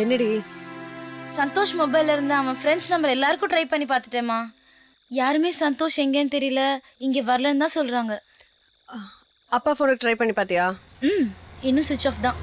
என்னடி? சந்தோஷ் மொபைல்ல இருந்து அவன் ஃப்ரெண்ட்ஸ் நம்பர் எல்லாருக்கும் ட்ரை பண்ணி பார்த்துட்டேம்மா. யாருமே சந்தோஷ் எங்கேன்னு தெரியல. இங்க வரலன்னு தான் சொல்றாங்க. அப்பா ஃபோனுக்கு ட்ரை பண்ணி பார்த்தியா? ம் இன்னும் சுவிட்ச் ஆஃப் தான்.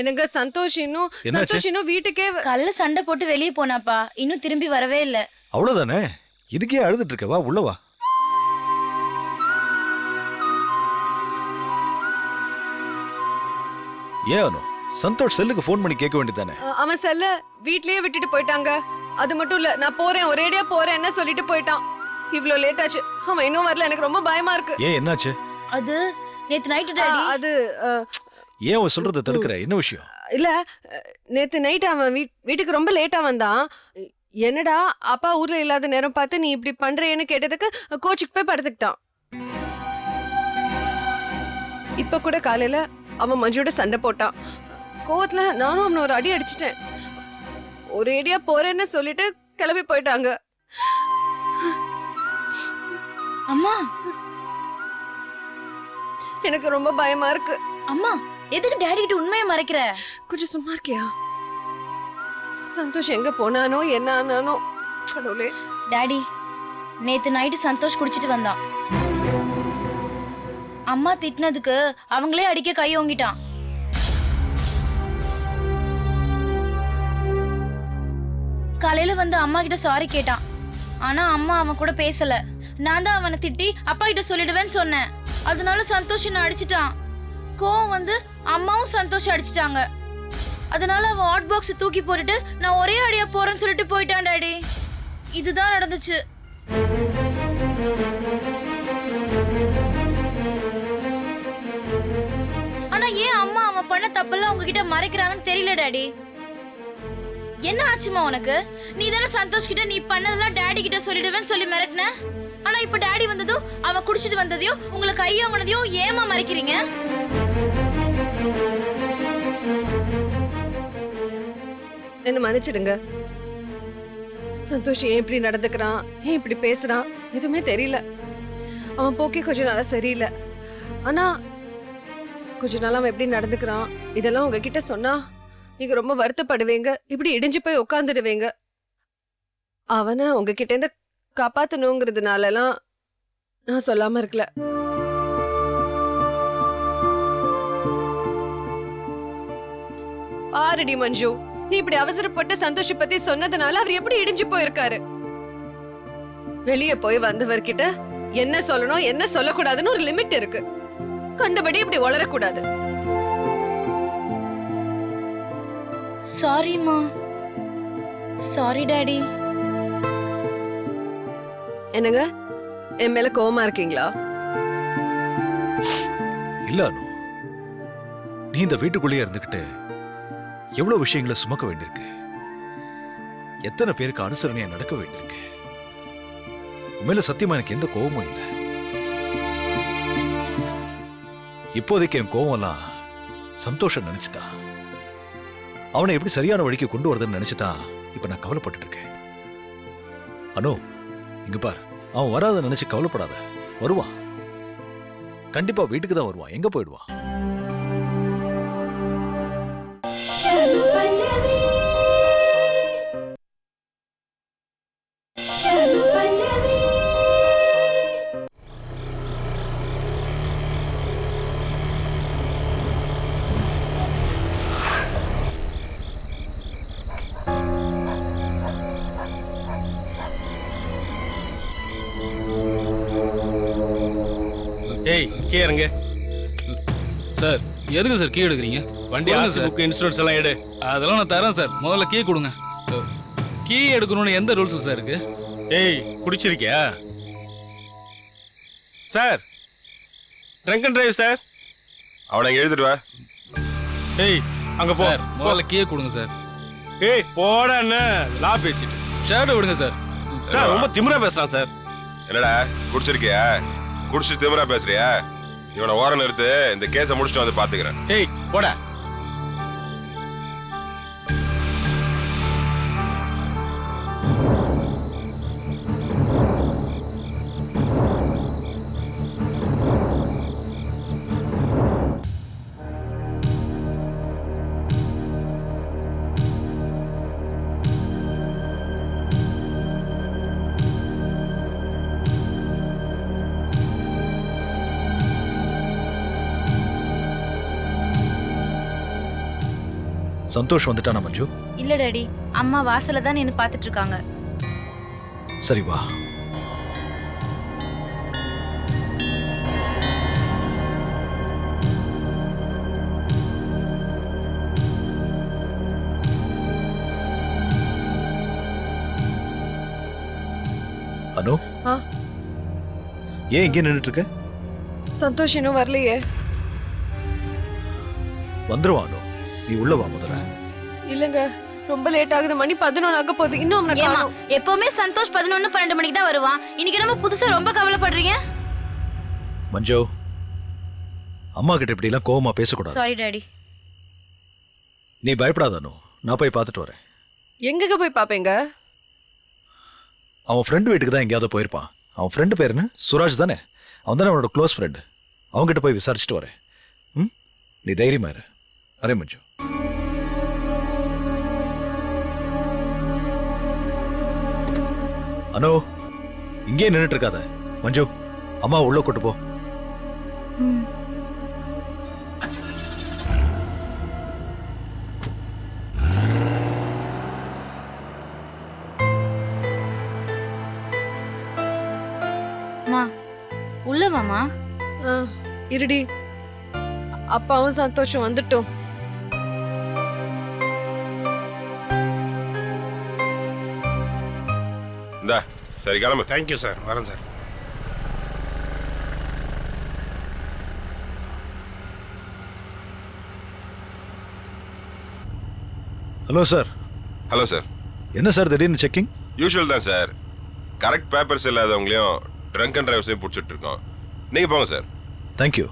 எனக்கு சந்தோஷ் இன்னும்? சந்தோஷ் இன்னும் வீட்டுக்கே காலைல சண்டை போட்டு வெளியே போனாப்பா. இன்னும் திரும்பி வரவே இல்ல. அவ்வளவுதானே? இதுக்கே அழுதுட்டு இருக்க வா உள்ள வா. ஏன் அனு? சந்தோஷ் செல்லுக்கு ஃபோன் பண்ணி கேட்க வேண்டியதானே அவன் செல்ல வீட்லயே விட்டுட்டு போயிட்டாங்க. அது மட்டும் இல்ல நான் போறேன் ஒரேடியா போறேன் என்ன சொல்லிட்டு போயிட்டான். இவ்ளோ லேட் ஆச்சு. அவன் இன்னும் வரல எனக்கு ரொம்ப பயமா இருக்கு. ஏன் என்னாச்சு? அது நேத்து டாடி. அது ஏன் அவன் சொல்றத தடுக்கிற? என்ன விஷயம்? இல்ல நேத்து நைட் அவன் வீட்- வீட்டுக்கு ரொம்ப லேட்டா வந்தான். என்னடா அப்பா ஊர்ல இல்லாத நேரம் பார்த்து நீ இப்படி பண்றேன்னு கேட்டதுக்கு கோச்சுக்கு போய் படுத்துக்கிட்டான். இப்ப கூட காலையில அவன் மஞ்சுவோட சண்டை போட்டான். கோவத்துல நானும் அவனை ஒரு அடி அடிச்சிட்டேன். ஒரேடியா போறேன்னு சொல்லிட்டு கிளம்பி போயிட்டாங்க. அம்மா. எனக்கு ரொம்ப பயமா இருக்கு. அம்மா. எதுக்கு டாடி கிட்ட உண்மையை மறைக்கிற? கொஞ்சம் சும்மா இருக்கியா? சந்தோஷ் எங்க போனானோ என்ன ஆனானோ கடவுளே. டாடி நேத்து நைட்டு சந்தோஷ் குடிச்சிட்டு வந்தான். அம்மா திட்டினதுக்கு அவங்களே அடிக்க கை ஓங்கிட்டான். காலையில வந்து அம்மா கிட்ட சாரி கேட்டான். ஆனா அம்மா அவன் கூட பேசல. நான் தான் அவனை திட்டி அப்பா கிட்ட சொல்லிடுவேன்னு சொன்னேன். அதனால சந்தோஷ் என்ன அடிச்சிட்டான். கோவம் வந்து அம்மாவும் சந்தோஷம் அடிச்சிட்டாங்க. அதனால அவன் ஹாட் பாக்ஸ் தூக்கி போட்டுட்டு நான் ஒரே அடியா போறேன்னு சொல்லிட்டு போயிட்டான் டாடி. இதுதான் நடந்துச்சு. ஆனா ஏன் அம்மா அவன் பண்ண தப்பெல்லாம் உங்ககிட்ட மறைக்கிறாங்கன்னு தெரியல டாடி. என்ன ஆச்சுமா உனக்கு? நீ தானே சந்தோஷ் கிட்ட நீ பண்ணதெல்லாம் டாடி கிட்ட சொல்லிடுவேன்னு சொல்லி மிரட்டின? ஆனா இப்ப டாடி வந்ததும் அவன் குடிச்சிட்டு வந்ததையும் உங்களை கையோங்கினதையும் ஏமா மறைக்கிறீங்க? என்ன மன்னிச்சிடுங்க. சந்தோஷ் ஏன் இப்படி நடந்துக்கிறான்? ஏன் இப்படி பேசுறான்? எதுவுமே தெரியல. அவன் போக்கே கொஞ்ச நாளா சரியில்லை. ஆனா கொஞ்ச நாள் அவன் எப்படி நடந்துக்கிறான்? இதெல்லாம் உங்ககிட்ட சொன்னா நீங்க ரொம்ப வருத்தப்படுவீங்க. இப்படி இடிஞ்சு போய் உட்காந்துடுவீங்க அவனை உங்ககிட்ட இருந்து காப்பாத்தணுங்கிறதுனாலலாம் நான் சொல்லாம இருக்கல. பாருடி மஞ்சு. நீ இப்படி அவசரப்பட்டு சந்தோஷ பத்தி சொன்னதுனால அவர் எப்படி இடிஞ்சு போயிருக்காரு? வெளிய போய் வந்தவர்கிட்ட என்ன சொல்லணும் என்ன சொல்லக்கூடாதுன்னு ஒரு லிமிட் இருக்கு. கண்டபடி இப்படி வளரக்கூடாது. சாரிம்மா சாரி டாடி என்னங்க? என் மேல கோவமா இருக்கீங்களா? இல்ல அனு. நீ இந்த வீட்டுக்குள்ளேயே இருந்துகிட்டு எவ்வளவு விஷயங்களை சுமக்க வேண்டியிருக்கு? எத்தனை பேருக்கு அனுசரணையா நடக்க வேண்டியிருக்கு? உண்மையில சத்தியமா எனக்கு எந்த கோவமும் இல்லை. இப்போதைக்கு என் கோவம்லாம் சந்தோஷம் நினைச்சுதான். அவனை எப்படி சரியான வழிக்கு கொண்டு வரதுன்னு நினைச்சுதான் இப்ப நான் கவலைப்பட்டு இருக்கேன். அனு இங்க பார். அவன் வராத நினைச்சு கவலைப்படாத. வருவான். கண்டிப்பா வீட்டுக்கு தான் வருவான். எங்க போயிடுவான்? ஏய் கீ இறங்கு. சார் எதுக்கு சார் கீ எடுக்கிறீங்க? வண்டி ஆர்சி. புக் இன்சூரன்ஸ் எல்லாம் எடு. அதெல்லாம் நான் தரேன் சார். முதல்ல கீ கொடுங்க. கீ எடுக்கணும்னு எந்த ரூல்ஸ் சார் இருக்கு? ஏய் குடிச்சிருக்கியா? Sir drunk and drive sir. அவனை எழுதிட்டு வா ஏய் அங்க போ. முதல்ல கீ கொடுங்க சார். ஏய் போடா என்ன? லா பேசிட்டு. ஷேடோ விடுங்க சார். சார் ரொம்ப திமிரா பேசுறான் சார். என்னடா குடிச்சிருக்கியா? குடிச்சு திமிரா பேசுறியா? இவனை ஓரம் நிறுத்து இந்த கேஸை முடிச்சுட்டு வந்து பாத்துக்கிறேன். ஏய் போட. சந்தோஷ் வந்துட்டானா மஞ்சு? இல்ல டாடி. அம்மா வாசல்ல தான் நின்னு பாத்துட்டு இருக்காங்க சரி வா. அனு? ஆ? ஏன் இங்கே நின்றுட்டு இருக்க சந்தோஷ் இன்னும் வரலையே. வந்துருவான் அனு. நீ உள்ள வா முதல்ல. இல்லங்க ரொம்ப லேட் ஆகுது. மணி பதினொன்று ஆக போகுது. இன்னும் அவனை ஏமா காணோம். எப்பவுமே சந்தோஷ் பதினொன்னு பன்னெண்டு மணிக்கு தான் வருவான். இன்னைக்கு நம்ம புதுசா ரொம்ப கவலைப்படுறீங்க. மஞ்சு அம்மா கிட்ட இப்படி எல்லாம் கோவமா பேசக்கூடாது. சாரி டாடி நீ பயப்படாத அனு. நான் போய் பார்த்துட்டு வரேன். எங்கங்க போய் பாப்பீங்க அவன் ஃப்ரெண்டு வீட்டுக்கு தான் எங்கேயாவது போயிருப்பான். அவன் ஃப்ரெண்டு பேர் என்ன? சுராஜ் தானே? அவன் தானே அவனோட க்ளோஸ் ஃப்ரெண்டு அவங்ககிட்ட போய் விசாரிச்சுட்டு வரேன். ம்? நீ தைரியமா இரு. அரே மஞ்சு அனு இங்கே நின்றுட்டு இருக்காத. மஞ்சு அம்மா உள்ள கூட்டு போ. ம் அம்மா உள்ள வாமா. இருடி. அப்பாவும் சந்தோஷம் வந்துட்டோம். சரி கிளம்பு. தேங்க்யூ சார் வரேன் sir hello sir hello sir என்ன சார் திடீர்னு செக்கிங் யூஷுவல் தான் சார் கரெக்ட் பேப்பர்ஸ் இல்லாதவங்களையும் ட்ரங்க் அண்ட் டிரைவ்ஸையும் பிடிச்சிட்டு இருக்கோம். நீங்க போங்க சார் தேங்க்யூ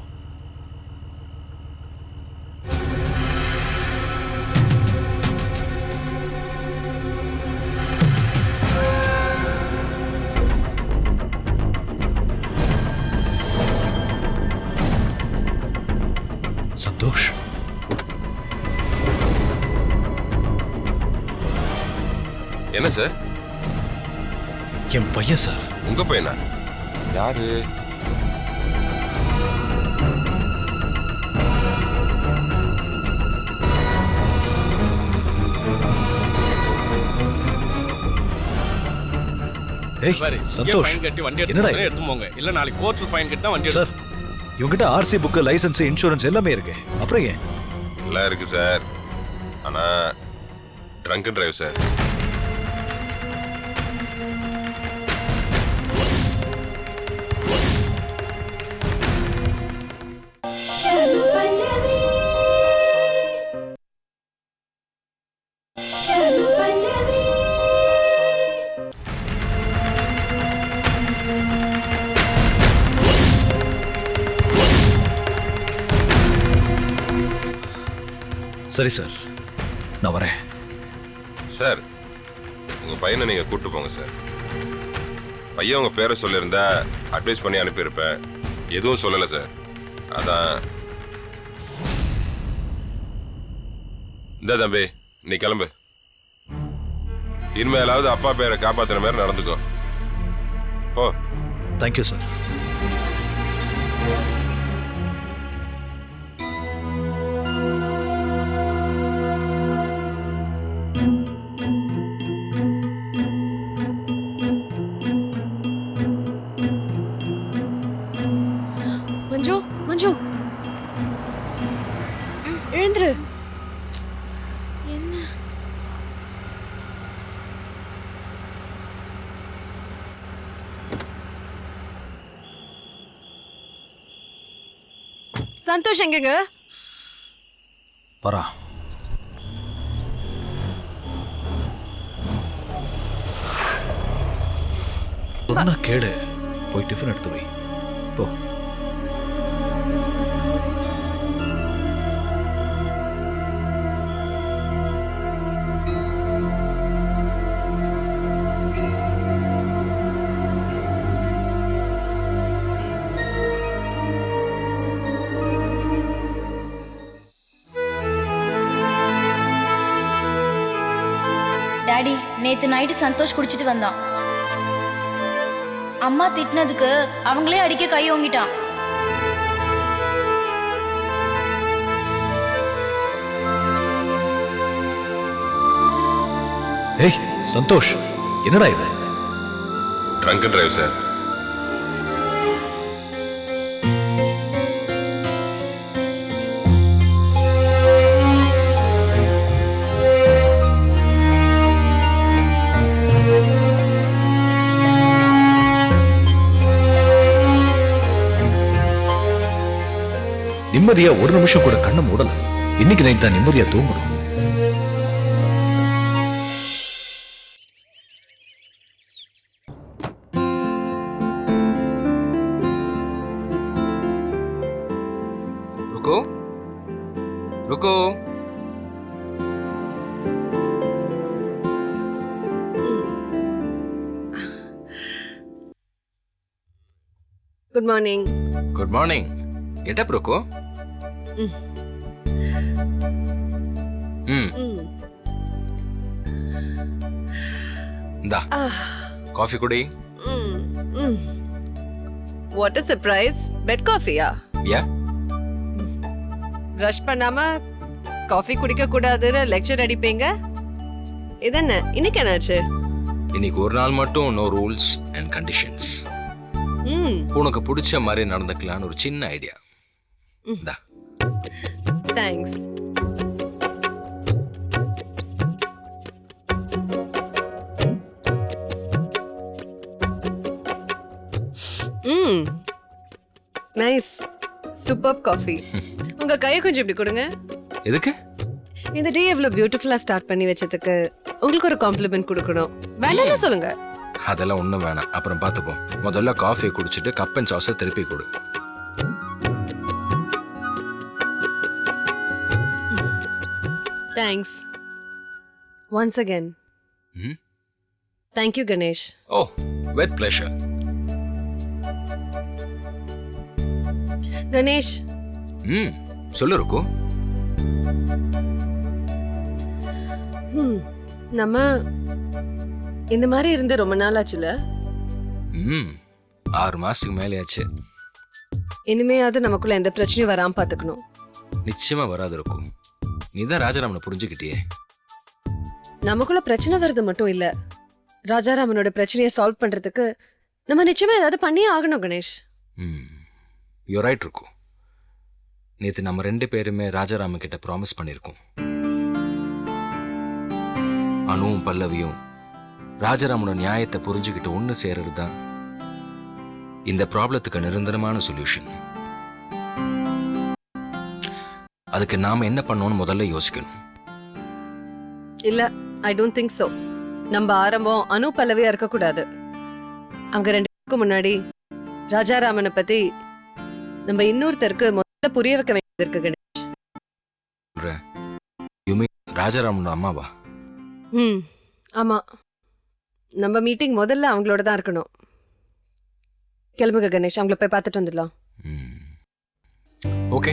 சார். என் பையன் சார். உங்க பையனா? யாரு? சந்தோஷ் ஃபைன் கட்டி வண்டி என்னடா எடுத்து போங்க இல்ல நாளைக்கு கோர்ட்ல ஃபைன் கட்டினா வண்டி சார் இவங்கிட்ட ஆர்சி புக்கு லைசன்ஸ் இன்சூரன்ஸ் எல்லாமே இருக்கு. அப்புறம் ஏன்? எல்லாம் இருக்கு சார். ஆனா ட்ரங்க் டிரைவ் சார். சரி சார் நான் வரேன். சார் உங்க பையனை நீங்க கூட்டு போங்க சார் பையன் உங்க பேரை சொல்லியிருந்தா அட்வைஸ் பண்ணி அனுப்பியிருப்பேன். எதுவும் சொல்லலை சார் அதான். இந்த தம்பி நீ கிளம்பு. இனிமேலாவது அப்பா பேரை காப்பாத்துற மாதிரி நடந்துக்கோ. ஓ தேங்க்யூ சார் மஞ்சு. எழுந்துரு. என்ன? சந்தோஷ் எங்கங்க? போறான் சொன்னா கேளு. போய் டிஃபன் எடுத்து வை. போ. நேத்து நைட்டு சந்தோஷ் குடிச்சிட்டு வந்தான். அம்மா திட்டினதுக்கு அவங்களே அடிக்க கை ஓங்கிட்டான். ஏய் சந்தோஷ் என்னடா இது? ட்ரங்க் டிரைவ் சார் நிம்மதியா ஒரு நிமிஷம் கூட கண்ணை மூடல. இன்னைக்கு நைட் தான் நிம்மதியா தூங்கணும். ருக்கோ. ருக்கோ. Good morning good morning get up ருக்கோ? இந்தா காஃபி குடி. வாட் இஸ் சர்ப்ரைஸ் பெட் காஃபியா யா. ரஷ் பண்ணாம காஃபி குடிக்க கூடாதுன்னு லெக்சர் அடிப்பீங்க? இதென்ன? இன்னைக்கு என்னாச்சு? இன்னைக்கு ஒரு நாள் மட்டும் நோ ரூல்ஸ் அண்ட் கண்டிஷன்ஸ் உனக்கு பிடிச்ச மாதிரி நடந்துக்கலான்னு ஒரு சின்ன ஐடியா இந்தா. தேங்க்ஸ் ம் நைஸ் சூப்பர் காஃபி உங்க கையை கொஞ்சம் இப்படி கொடுங்க. எதுக்கு? இந்த டே எவ்வளவு பியூட்டிஃபுல்லா ஸ்டார்ட் பண்ணி வச்சதுக்கு உங்களுக்கு ஒரு காம்ப்ளிமெண்ட் கொடுக்கணும். வேண்டாம்னு சொல்லுங்க. அதெல்லாம் ஒன்றும் வேணாம். அப்புறம் பார்த்துப்போம். முதல்ல காஃபியை குடிச்சிட்டு கப் அண்ட் சாஸை திருப்பி கொடு. தேங்க்ஸ் ஒன்ஸ் அகேன் ம் thank you Ganesh O with pleasure Ganesh ம் சொல்லு ருக்கு. ம், நம்ம இந்த மாதிரி இருந்து ரொம்ப நாள் ஆச்சுல? ம் ஆறு மாசத்துக்கு மேலேயாச்சு. இனிமையாவது நமக்குள்ள எந்த பிரச்சனையும் வராம பாத்துக்கணும். நிச்சயமா வராது இருக்கும் நீ தான் ராஜாராமனை புரிஞ்சுக்கிட்டியே. நமக்குள்ள பிரச்சனை வருது மட்டும் இல்ல. ராஜாராமனோட பிரச்சனையை சால்வ் பண்றதுக்கு நம்ம நிச்சயமா ஏதாவது பண்ணியே ஆகணும் கணேஷ். யூ ரைட் இருக்கும் நேற்று நம்ம ரெண்டு பேருமே ராஜாராமன் கிட்ட ப்ராமிஸ் பண்ணியிருக்கோம் அனுவும் பல்லவியும் ராஜாராமனோட நியாயத்தை புரிஞ்சுக்கிட்டு ஒன்று சேர்றது தான் இந்த ப்ராப்ளத்துக்கு நிரந்தரமான சொல்யூஷன் அதுக்கு நாம என்ன பண்ணோம்னு முதல்ல யோசிக்கணும். இல்ல ஐ டோன்ட் திங்க் so. நம்ம ஆரம்பம் அனு பல்லவியா இருக்க கூடாது அவங்க ரெண்டு பேருக்கும் முன்னாடி ராஜாராமனை பத்தி நம்ம இன்னொருத்தருக்கு முதல்ல புரிய வைக்க வேண்டியது இருக்கு கணேஷ். யுமி ராஜாராமனோட அம்மாவா? ம் ஆமா. நம்ம மீட்டிங் முதல்ல அவங்களோட தான் இருக்கணும். கிளம்புங்க கணேஷ். அவங்கள போய் பார்த்துட்டு வந்துடலாம். ஓகே.